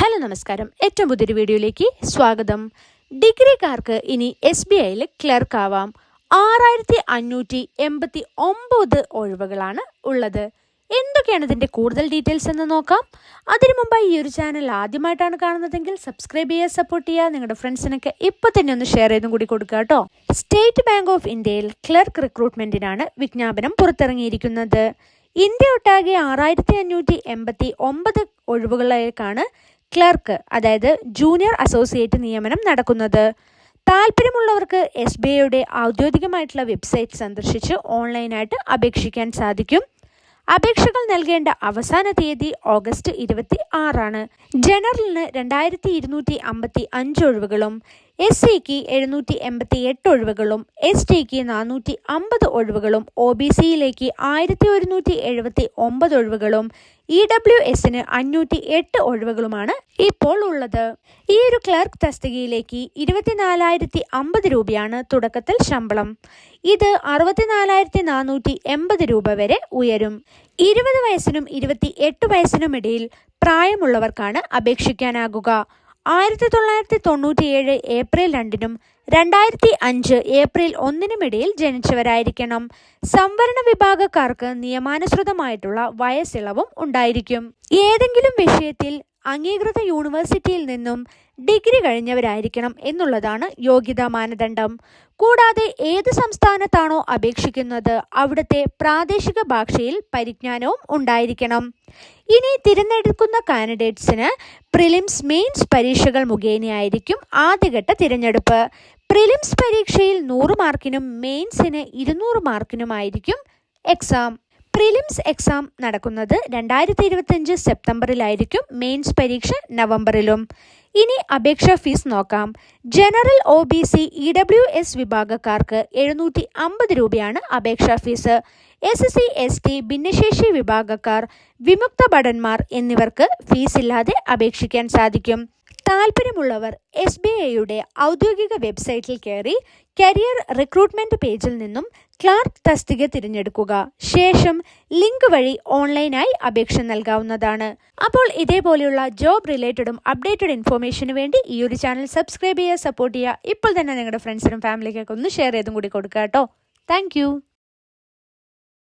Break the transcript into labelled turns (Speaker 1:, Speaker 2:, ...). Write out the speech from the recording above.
Speaker 1: Hello നമസ്കാരം. ഏറ്റവും പുതിയൊരു വീഡിയോയിലേക്ക് സ്വാഗതം. ഡിഗ്രിക്കാർക്ക് ഇനി എസ് ബി ഐയിൽ ക്ലർക്ക് ആവാം. ആറായിരത്തി അഞ്ഞൂറ്റി എൺപത്തി ഒമ്പത് ഒഴിവുകളാണ് ഉള്ളത്. എന്തൊക്കെയാണ് ഇതിന്റെ കൂടുതൽ ഡീറ്റെയിൽസ് എന്ന് നോക്കാം? അതിനു മുമ്പായി ഈ ഒരു ചാനൽ ആദ്യമായിട്ടാണ് കാണുന്നതെങ്കിൽ സബ്സ്ക്രൈബ് ചെയ്യുക സപ്പോർട്ട് ചെയ്യുക. നിങ്ങളുടെ ഫ്രണ്ട്സിനൊക്കെ ഇപ്പം തന്നെ ഒന്ന് ഷെയർ ചെയ്തും കൂടി കൊടുക്കുക കേട്ടോ. സ്റ്റേറ്റ് ബാങ്ക് ഓഫ് ഇന്ത്യയിൽ ക്ലർക്ക് റിക്രൂട്ട്മെന്റിനാണ് വിജ്ഞാപനം പുറത്തിറങ്ങിയിരിക്കുന്നത്. ഇന്ത്യ ഒട്ടാകെ ആറായിരത്തി അഞ്ഞൂറ്റി എൺപത്തി ഒമ്പത് ഒഴിവുകളിലേക്കാണ് ക്ലർക്ക് അതായത് ജൂനിയർ അസോസിയേറ്റ് നിയമനം നടക്കുന്നത്. താല്പര്യമുള്ളവർക്ക് എസ് ബി ഐയുടെ ഔദ്യോഗികമായിട്ടുള്ള വെബ്സൈറ്റ് സന്ദർശിച്ച് ഓൺലൈനായിട്ട് അപേക്ഷിക്കാൻ സാധിക്കും. അപേക്ഷകൾ നൽകേണ്ട അവസാന തീയതി ഓഗസ്റ്റ് ഇരുപത്തി ആറാണ്. ജനറലിന് രണ്ടായിരത്തി ഇരുന്നൂറ്റി അമ്പത്തി അഞ്ച് ഒഴിവുകളും എസ് സിക്ക് എഴുന്നൂറ്റി എൺപത്തി എട്ട് ഒഴിവുകളും എസ് ടിക്ക് നാനൂറ്റി അമ്പത് ഒഴിവുകളും ഒ ബി സിയിലേക്ക് ആയിരത്തി ഒരുന്നൂറ്റി എഴുപത്തി ഒമ്പത് ഒഴിവുകളും ഇ ഡബ്ല്യു എസിന് അഞ്ഞൂറ്റി എട്ട് ഒഴിവുകളുമാണ് ഇപ്പോൾ ഉള്ളത്. ഈ ഒരു ക്ലർക്ക് തസ്തികയിലേക്ക് ഇരുപത്തിനാലായിരത്തി അമ്പത് രൂപയാണ് തുടക്കത്തിൽ ശമ്പളം. ഇത് അറുപത്തിനാലായിരത്തി നാനൂറ്റി എൺപത് രൂപ വരെ ഉയരും. ഇരുപത് വയസ്സിനും ഇരുപത്തി എട്ട് വയസ്സിനും ഇടയിൽ പ്രായമുള്ളവർക്കാണ് അപേക്ഷിക്കാനാകുക. ആയിരത്തി തൊള്ളായിരത്തി തൊണ്ണൂറ്റിയേഴ് ഏപ്രിൽ രണ്ടിനും രണ്ടായിരത്തി അഞ്ച് ഏപ്രിൽ ഒന്നിനുമിടയിൽ ജനിച്ചവരായിരിക്കണം. സംവരണ വിഭാഗക്കാർക്ക് നിയമാനുസൃതമായിട്ടുള്ള വയസ്സിളവും ഉണ്ടായിരിക്കും. ഏതെങ്കിലും വിഷയത്തിൽ അംഗീകൃത യൂണിവേഴ്സിറ്റിയിൽ നിന്നും ഡിഗ്രി കഴിഞ്ഞവരായിരിക്കണം എന്നുള്ളതാണ് യോഗ്യതാ മാനദണ്ഡം. കൂടാതെ ഏത് സംസ്ഥാനത്താണോ അപേക്ഷിക്കുന്നത് അവിടുത്തെ പ്രാദേശിക ഭാഷയിൽ പരിജ്ഞാനവും ഉണ്ടായിരിക്കണം. ഇനി തിരഞ്ഞെടുക്കുന്ന കാൻഡിഡേറ്റ്സിന് പ്രിലിംസ് മെയിൻസ് പരീക്ഷകൾ മുഖേനയായിരിക്കും ആദ്യഘട്ട തിരഞ്ഞെടുപ്പ്. പ്രിലിംസ് പരീക്ഷയിൽ നൂറ് മാർക്കിനും മെയിൻസിന് ഇരുന്നൂറ് മാർക്കിനുമായിരിക്കും എക്സാം. പ്രിലിംസ് എക്സാം നടക്കുന്നത് രണ്ടായിരത്തി ഇരുപത്തിയഞ്ച് സെപ്റ്റംബറിലായിരിക്കും മെയിൻസ് പരീക്ഷ നവംബറിലും. ഇനി അപേക്ഷാ ഫീസ് നോക്കാം. General O B C E W S വിഭാഗക്കാർക്ക് എഴുന്നൂറ്റി അമ്പത് രൂപയാണ് അപേക്ഷാ fees. S C S T ഭിന്നശേഷി വിഭാഗക്കാർ വിമുക്ത ഭടന്മാർ എന്നിവർക്ക് ഫീസില്ലാതെ അപേക്ഷിക്കാൻ സാധിക്കും. താല്പര്യമുള്ളവർ എസ് ബി ഐയുടെ ഔദ്യോഗിക വെബ്സൈറ്റിൽ കയറി കരിയർ റിക്രൂട്ട്മെന്റ് പേജിൽ നിന്നും ക്ലാർക്ക് തസ്തിക തിരഞ്ഞെടുക്കുക. ശേഷം ലിങ്ക് വഴി ഓൺലൈനായി അപേക്ഷ നൽകാവുന്നതാണ്. അപ്പോൾ ഇതേപോലെയുള്ള ജോബ് റിലേറ്റഡും അപ്ഡേറ്റഡ് ഇൻഫോർമേഷന് വേണ്ടി ഈ ഒരു ചാനൽ സബ്സ്ക്രൈബ് ചെയ്യുക സപ്പോർട്ട് ചെയ്യുക. ഇപ്പോൾ തന്നെ നിങ്ങളുടെ ഫ്രണ്ട്സിനും ഫാമിലിക്കൊക്കെ ഒന്ന് ഷെയർ ചെയ്തും കൂടി കൊടുക്കുക കേട്ടോ. താങ്ക്